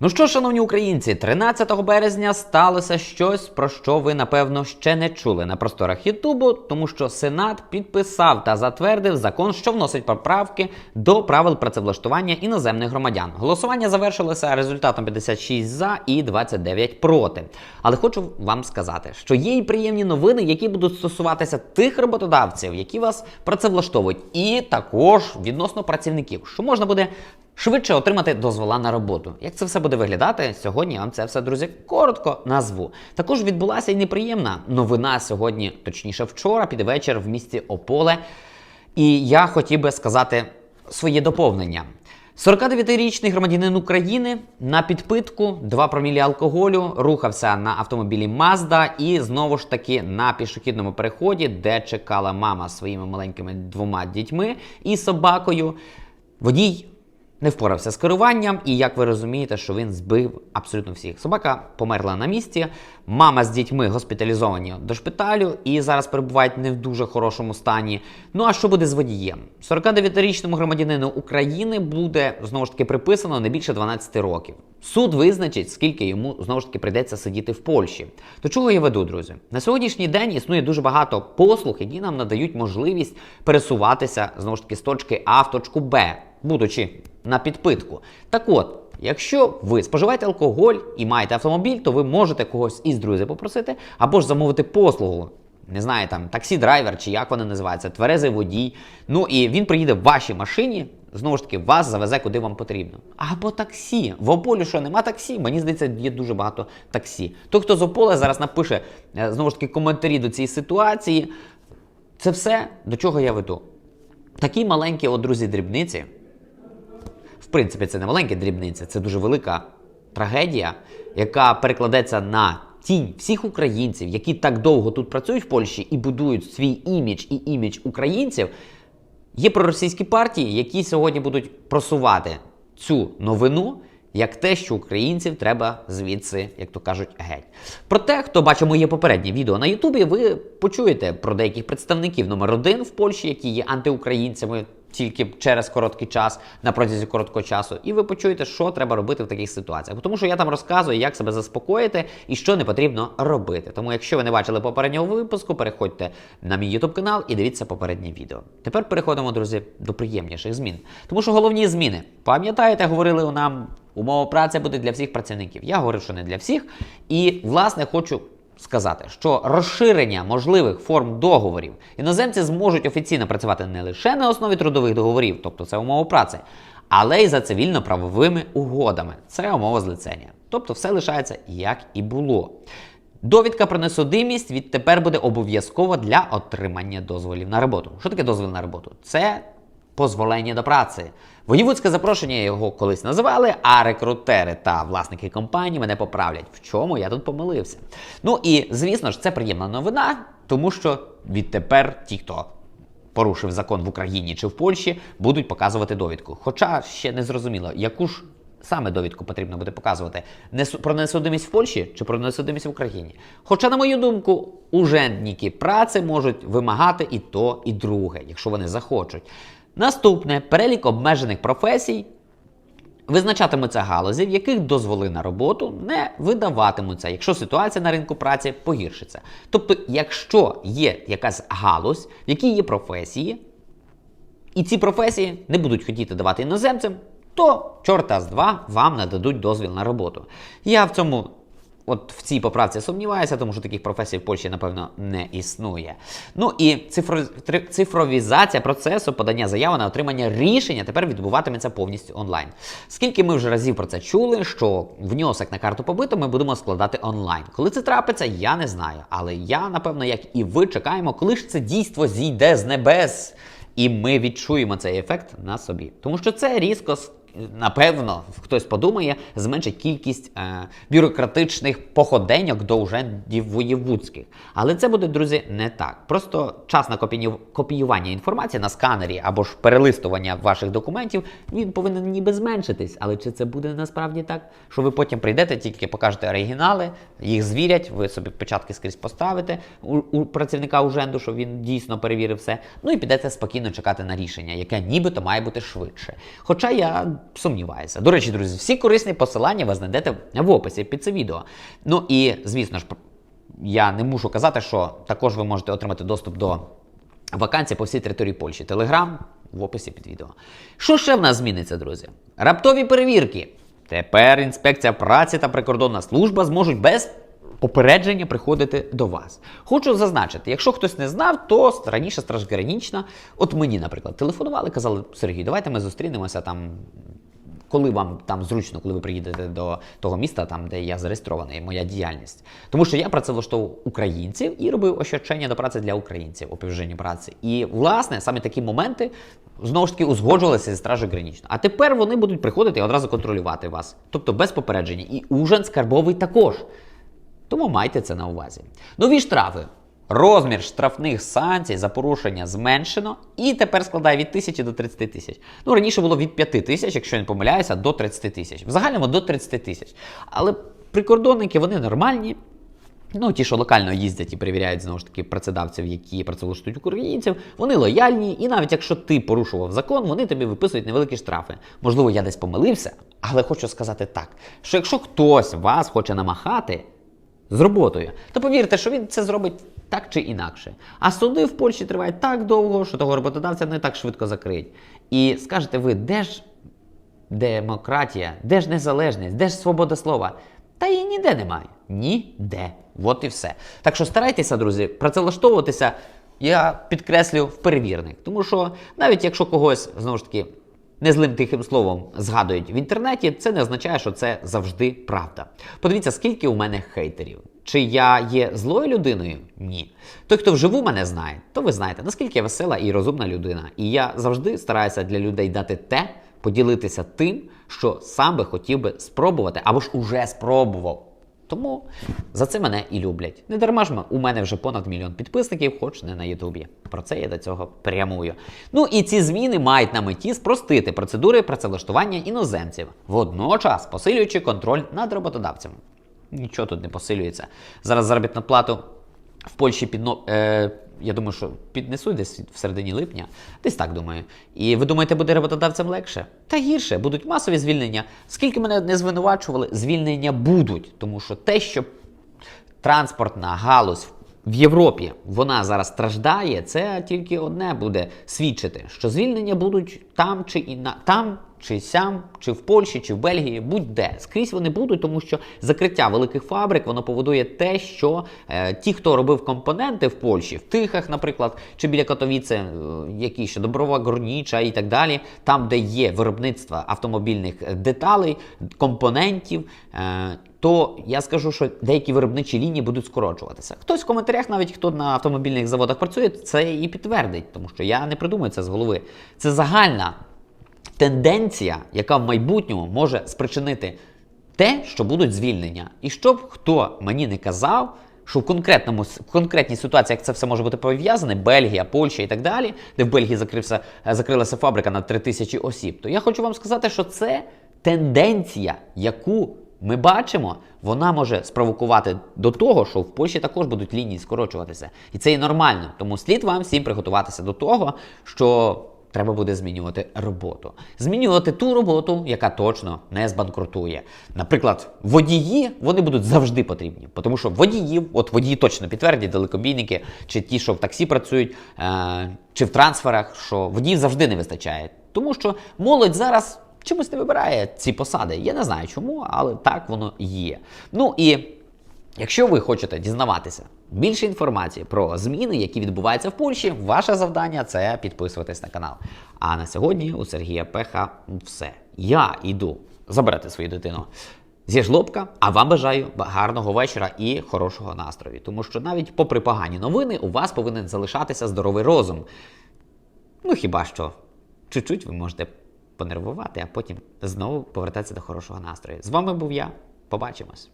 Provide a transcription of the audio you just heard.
Ну що, шановні українці, 13 березня сталося щось, про що ви напевно ще не чули на просторах Ютубу, тому що Сенат підписав та затвердив закон, що вносить поправки до правил працевлаштування іноземних громадян. Голосування завершилося результатом 56 за і 29 проти. Але хочу вам сказати, що є і приємні новини, які будуть стосуватися тих роботодавців, які вас працевлаштовують, і також відносно працівників, що можна буде швидше отримати дозвола на роботу. Як це все буде виглядати? Сьогодні я вам це все, друзі, коротко назву. Також відбулася і неприємна новина сьогодні, точніше, вчора, під вечір в місті Ополе. І я хотів би сказати своє доповнення. 49-річний громадянин України на підпитку 2 промілі алкоголю рухався на автомобілі Mazda і знову ж таки на пішохідному переході, де чекала мама своїми маленькими двома дітьми і собакою. Водій не впорався з керуванням, і як ви розумієте, що він збив абсолютно всіх. Собака померла на місці. Мама з дітьми госпіталізовані до шпиталю і зараз перебувають не в дуже хорошому стані. Ну а що буде з водієм? 49-річному громадянину України буде знову ж таки приписано не більше 12 років. Суд визначить, скільки йому знову ж таки прийдеться сидіти в Польщі. До чого я веду, друзі? На сьогоднішній день існує дуже багато послуг, які нам надають можливість пересуватися знову ж таки з точки А в точку Б, будучи на підпитку. Так от. Якщо ви споживаєте алкоголь і маєте автомобіль, то ви можете когось із друзів попросити або ж замовити послугу. Не знаю, там таксі-драйвер чи як вони називаються, тверезий водій. Ну і він приїде в вашій машині, знову ж таки, вас завезе куди вам потрібно. Або таксі. В Ополі що нема таксі? Мені здається, є дуже багато таксі. Той, хто з Ополя зараз напише е, знову ж таки коментарі до цієї ситуації. Це все до чого я веду. Такі маленькі, от, друзі, дрібниці. Принципі, це не маленькі дрібниці, це дуже велика трагедія, яка перекладеться на тінь всіх українців, які так довго тут працюють в Польщі і будують свій імідж і імідж українців. Є проросійські партії, які сьогодні будуть просувати цю новину як те, що українців треба звідси, як то кажуть, геть. Проте, хто бачив моє попереднє відео на Ютубі, ви почуєте про деяких представників номер один в Польщі, які є антиукраїнцями. Тільки через короткий час на протязі короткого часу, і ви почуєте, що треба робити в таких ситуаціях. Тому що я там розказую, як себе заспокоїти і що не потрібно робити. Тому, якщо ви не бачили попереднього випуску, переходьте на мій YouTube канал і дивіться попереднє відео. Тепер переходимо, друзі, до приємніших змін. Тому що головні зміни, пам'ятаєте, говорили нам, умова праці буде для всіх працівників. Я говорив, що не для всіх. І, власне, хочу сказати, що розширення можливих форм договорів іноземці зможуть офіційно працювати не лише на основі трудових договорів, тобто це умова праці, але й за цивільно-правовими угодами. Це умова злицення. Тобто все лишається як і було. Довідка про несудимість відтепер буде обов'язкова для отримання дозволів на роботу. Що таке дозвіл на роботу? Це позволення до праці. Воєвудське запрошення його колись називали, а рекрутери та власники компанії мене поправлять. В чому я тут помилився? Ну і звісно ж, це приємна новина, тому що відтепер ті, хто порушив закон в Україні чи в Польщі, будуть показувати довідку. Хоча ще не зрозуміло, яку ж саме довідку потрібно буде показувати про несудимість в Польщі чи про несудимість в Україні. Хоча, на мою думку, ужендники праці можуть вимагати і то, і друге, якщо вони захочуть. Наступне перелік обмежених професій. Визначатимуться галузі, в яких дозволи на роботу не видаватимуться, якщо ситуація на ринку праці погіршиться. Тобто, якщо є якась галузь, в якій є професії, і ці професії не будуть хотіти давати іноземцям, то чорта з два вам нададуть дозвіл на роботу. Я в цьому. От в цій поправці сумніваюся, тому що таких професій в Польщі, напевно, не існує. Ну і цифро... цифровізація процесу подання заяви на отримання рішення тепер відбуватиметься повністю онлайн. Скільки ми вже разів про це чули, що внесок на карту побиту ми будемо складати онлайн. Коли це трапиться, я не знаю. Але я, напевно, як і ви, чекаємо, коли ж це дійство зійде з небес. І ми відчуємо цей ефект на собі. Тому що це різко, напевно, хтось подумає, зменшить кількість е, бюрократичних походеньок до ужендів воєвудських. Але це буде, друзі, не так. Просто час на копію- копіювання інформації на сканері або ж перелистування ваших документів, він повинен ніби зменшитись. Але чи це буде насправді так? Що ви потім прийдете, тільки покажете оригінали, їх звірять, ви собі печатки скрізь поставите у, у працівника уженду, щоб він дійсно перевірив все. Ну і підете спокійно чекати на рішення, яке нібито має бути швидше. Хоча я сумніваюся. До речі, друзі, всі корисні посилання ви знайдете в описі під це відео. Ну і звісно ж, я не мушу казати, що також ви можете отримати доступ до вакансій по всій території Польщі. Телеграм в описі під відео. Що ще в нас зміниться, друзі? Раптові перевірки. Тепер інспекція праці та прикордонна служба зможуть без попередження приходити до вас. Хочу зазначити, якщо хтось не знав, то раніше Стражгранічна, от мені, наприклад, телефонували, казали, Сергій, давайте ми зустрінемося там коли вам там зручно, коли ви приїдете до того міста, там де я зареєстрований, моя діяльність. Тому що я працевлаштовував українців і робив ощадчення до праці для українців, оповіження праці. І власне саме такі моменти знову ж таки узгоджувалися зі стражею гранічно. А тепер вони будуть приходити і одразу контролювати вас, тобто без попередження. І ужин скарбовий також. Тому майте це на увазі. Нові штрафи. Розмір штрафних санкцій за порушення зменшено і тепер складає від 1000 до 30 тисяч. Ну раніше було від 5 тисяч, якщо я не помиляюся, до 30 тисяч. В загальному до 30 тисяч. Але прикордонники вони нормальні. Ну, ті, що локально їздять і перевіряють знову ж таки працедавців, які працевлаштують українців, вони лояльні, і навіть якщо ти порушував закон, вони тобі виписують невеликі штрафи. Можливо, я десь помилився, але хочу сказати так: що якщо хтось вас хоче намахати з роботою, то повірте, що він це зробить так чи інакше. А суди в Польщі тривають так довго, що того роботодавця не так швидко закриють. І скажете ви, де ж демократія, де ж незалежність, де ж свобода слова? Та її ніде немає. Ніде. От і все. Так що старайтеся, друзі, працевлаштовуватися, я підкреслю в перевірник. Тому що навіть якщо когось знову ж таки незлим тихим словом згадують в інтернеті, це не означає, що це завжди правда. Подивіться, скільки у мене хейтерів. Чи я є злою людиною? Ні. Той, хто вживу мене знає, то ви знаєте, наскільки я весела і розумна людина. І я завжди стараюся для людей дати те, поділитися тим, що сам би хотів би спробувати, або ж уже спробував. Тому за це мене і люблять. Не дарма ж у мене вже понад мільйон підписників, хоч не на Ютубі. Про це я до цього прямую. Ну і ці зміни мають на меті спростити процедури працевлаштування іноземців, водночас посилюючи контроль над роботодавцями. Нічого тут не посилюється. Зараз заробітну плату в Польщі підно... е, я думаю, що піднесуть десь в середині липня, десь так думаю. І ви думаєте, буде роботодавцям легше? Та гірше, будуть масові звільнення. Скільки мене не звинувачували, звільнення будуть, тому що те, що транспортна галузь в Європі вона зараз страждає, це тільки одне буде свідчити, що звільнення будуть там чи іна там. Чи сям, чи в Польщі, чи в Бельгії, будь-де скрізь вони будуть, тому що закриття великих фабрик воно поводує те, що е, ті, хто робив компоненти в Польщі, в Тихах, наприклад, чи біля Катовіце, е, які ще Доброва Горніча і так далі, там, де є виробництво автомобільних деталей, компонентів. Е, то я скажу, що деякі виробничі лінії будуть скорочуватися. Хтось в коментарях, навіть хто на автомобільних заводах працює, це і підтвердить, тому що я не придумаю це з голови. Це загальна тенденція, яка в майбутньому може спричинити те, що будуть звільнення. І щоб хто мені не казав, що в конкретному в конкретній ситуації, як це все може бути пов'язане, Бельгія, Польща і так далі, де в Бельгії закрився, закрилася фабрика на 3 тисячі осіб, то я хочу вам сказати, що це тенденція, яку ми бачимо, вона може спровокувати до того, що в Польщі також будуть лінії скорочуватися. І це і нормально. Тому слід вам всім приготуватися до того, що треба буде змінювати роботу. Змінювати ту роботу, яка точно не збанкрутує. Наприклад, водії вони будуть завжди потрібні, тому що водіїв, от водії точно підтвердять, далекобійники, чи ті, що в таксі працюють, е- чи в трансферах, що водіїв завжди не вистачає. Тому що молодь зараз чомусь не вибирає ці посади. Я не знаю чому, але так воно є. Ну і якщо ви хочете дізнаватися більше інформації про зміни, які відбуваються в Польщі, ваше завдання це підписуватись на канал. А на сьогодні у Сергія Пеха все. Я йду забирати свою дитину. Зі жлобка, а вам бажаю гарного вечора і хорошого настрою. Тому що навіть попри погані новини, у вас повинен залишатися здоровий розум. Ну хіба що чуть-чуть ви можете понервувати, а потім знову повертатися до хорошого настрою. З вами був я. Побачимось.